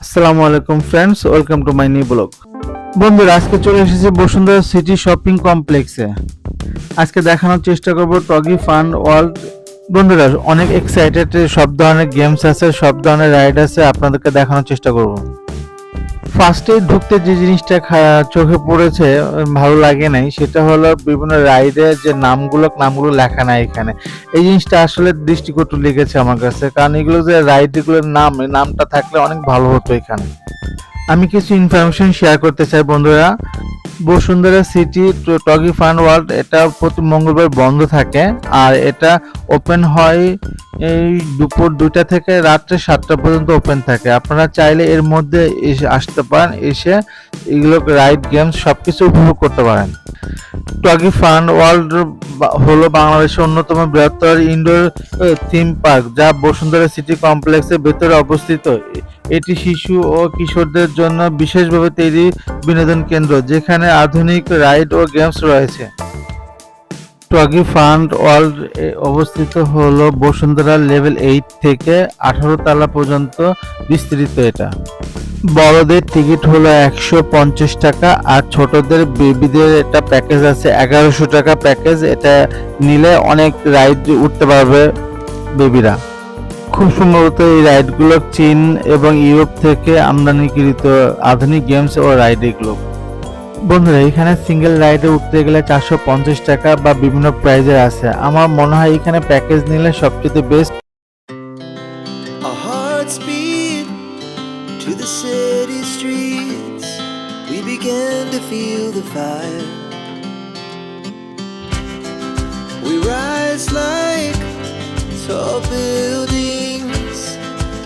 আসসালামু আলাইকুম friends welcome to my new blog বন্ধুরা, আজকে চলে এসেছি বসুন্ধরা সিটি শপিং কমপ্লেক্সে। আজকে দেখানোর চেষ্টা করব টগি ফান ওয়ার্ল্ড। বন্ধুরা, অনেক এক্সাইটেড সব ধরনের গেমস আছে, সব ধরনের রাইড আছে, আপনাদেরকে দেখানোর চেষ্টা করব। ফার্স্টে ঢুকতে যে জিনিসটা চোখে পড়েছে ভালো লাগে নাই, সেটা হলো বিভিন্ন রাইডের যে নামগুলো নামগুলো লেখা নাই এখানে। এই জিনিসটা আসলে দৃষ্টিকটু লেগেছে আমার কাছে, কারণ এগুলো যে রাইডগুলোর নাম নামটা থাকলে অনেক ভালো হতো এখানে। আমি কিছু ইনফরমেশন শেয়ার করতে চাই, বন্ধুরা। Bashundhara City Toggi Fun World এটা প্রতি মঙ্গলবার বন্ধ থাকে, আর এটা ওপেন হয় এই দুপুর দুইটা থেকে রাত্রে সাতটা পর্যন্ত ওপেন থাকে। আপনারা চাইলে এর মধ্যে এসে আসতে পারেন, এসে এগুলো রাইড গেমস সব কিছু উপভোগ করতে পারেন। টগি ফান ওয়ার্ল্ড হলো বাংলাদেশের অন্যতম বৃহত্তর ইনডোর থিম পার্ক যা বসুন্ধরা সিটি কমপ্লেক্সের ভেতরে অবস্থিত। এটি শিশু ও কিশোরদের জন্য বিশেষভাবে তৈরি বিনোদন কেন্দ্র, যেখানে আধুনিক রাইড ও গেমস রয়েছে। টগি ফান্ড ওয়ার্ল্ড অবস্থিত হল বসুন্ধরা লেভেল এইট থেকে আঠারো তলা পর্যন্ত বিস্তৃত এটা। বড়দের টিকিট হলো একশো পঞ্চাশ টাকা আর ছোটদের বেবিদের একটা প্যাকেজ আছে এগারোশো টাকা প্যাকেজ। এটা নিলে অনেক রাইড উঠতে পারবে বেবিরা। খুব সম্ভবত এই রাইডগুলো চীন এবং ইউরোপ থেকে আমদানিকৃত আধুনিক গেমস ও রাইড এগুলো বন্ধুরা, এখানে সিঙ্গেল রাইডে উঠতে গেলে চারশো পঞ্চাশ টাকা বা বিভিন্ন প্রাইজের আছে। আমার মনে হয় এখানে প্যাকেজ নিলে সবচেয়ে best. Like tall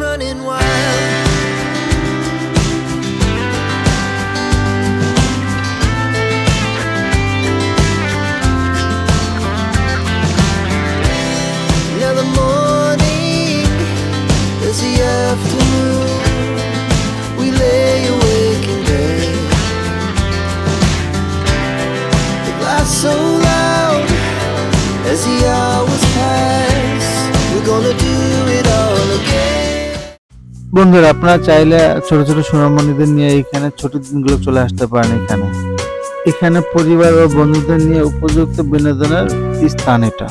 Running wild. বন্ধুরা, আপনারা চাইলে ছোট ছোট সোনামণিদের নিয়ে এখানে ছোট দিনগুলো চলে আসতে পারেন এখানে। এখানে পরিবার ও বন্ধুদের নিয়ে উপযুক্ত বিনোদনের স্থান এটা।